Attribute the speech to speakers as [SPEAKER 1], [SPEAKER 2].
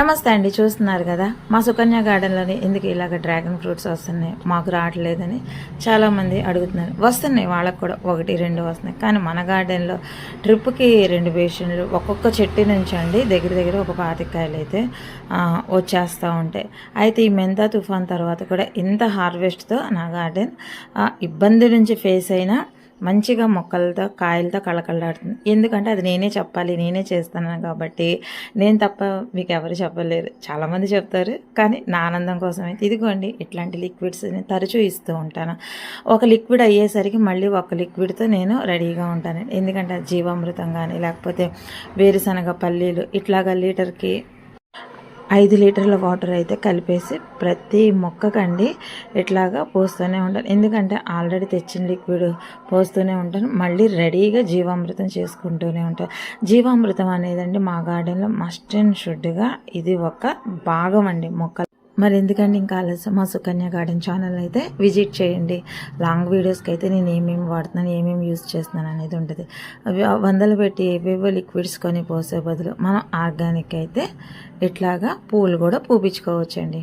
[SPEAKER 1] నమస్తే అండి చూస్తున్నారు కదా? మా సుకన్య గార్డెన్లోని ఎందుకు ఇలాగ డ్రాగన్ ఫ్రూట్స్ వస్తున్నాయి మాకు రావట్లేదని చాలామంది అడుగుతున్నారు. వస్తున్నాయి వాళ్ళకు కూడా ఒకటి రెండు వస్తున్నాయి. కానీ మన గార్డెన్లో ట్రిప్కి రెండు బేషన్లు ఒక్కొక్క చెట్టు నుంచి అండి దగ్గర దగ్గర ఒక పాతికాయలు అయితే వచ్చేస్తూ ఉంటాయి. అయితే ఈ మెంతా తుఫాన్ తర్వాత కూడా ఇంత హార్వెస్ట్తో నా గార్డెన్ ఇబ్బంది నుంచి ఫేస్ అయినా మంచిగా మొక్కలతో కాయలతో కళకళలాడుతుంది. ఎందుకంటే అది నేనే చెప్పాలి నేనే చేస్తాను కాబట్టి నేను తప్ప మీకు ఎవరు చెప్పలేరు. చాలామంది చెప్తారు కానీ నా ఆనందం కోసం అయితే ఇదిగోండి ఇట్లాంటి లిక్విడ్స్ నేను తరచూ ఇస్తూ ఉంటాను. ఒక లిక్విడ్ అయ్యేసరికి మళ్ళీ ఒక లిక్విడ్తో నేను రెడీగా ఉంటాను. ఎందుకంటే జీవామృతం కానీ లేకపోతే వేరుశనగ పల్లీలు ఇట్లాగా లీటర్కి ఐదు లీటర్ల వాటర్ అయితే కలిపేసి ప్రతి మొక్కకండి ఇట్లాగా పోస్తూనే ఉంటాను. ఎందుకంటే ఆల్రెడీ తెచ్చిన లిక్విడ్ పోస్తూనే ఉంటాను. మళ్ళీ రెడీగా జీవామృతం చేసుకుంటూనే ఉంటాను. జీవామృతం అనేదండి మా గార్డెన్లో మస్ట్ అండ్ షుడ్గా ఇది ఒక భాగం అండి మొక్క మరి ఎందుకంటే ఇంకా ఆలస్యం? మా సుకన్య గార్డెన్ ఛానల్ అయితే విజిట్ చేయండి. లాంగ్ వీడియోస్కి అయితే నేను ఏమేమి వాడుతున్నాను ఏమేమి యూజ్ చేస్తున్నాను అనేది ఉంటుంది. అవి వందలు పెట్టి ఏవేవో లిక్విడ్స్ కొని పోసే బదులు మనం ఆర్గానిక్ అయితే ఇట్లాగా పూలు కూడా పూపించుకోవచ్చండి.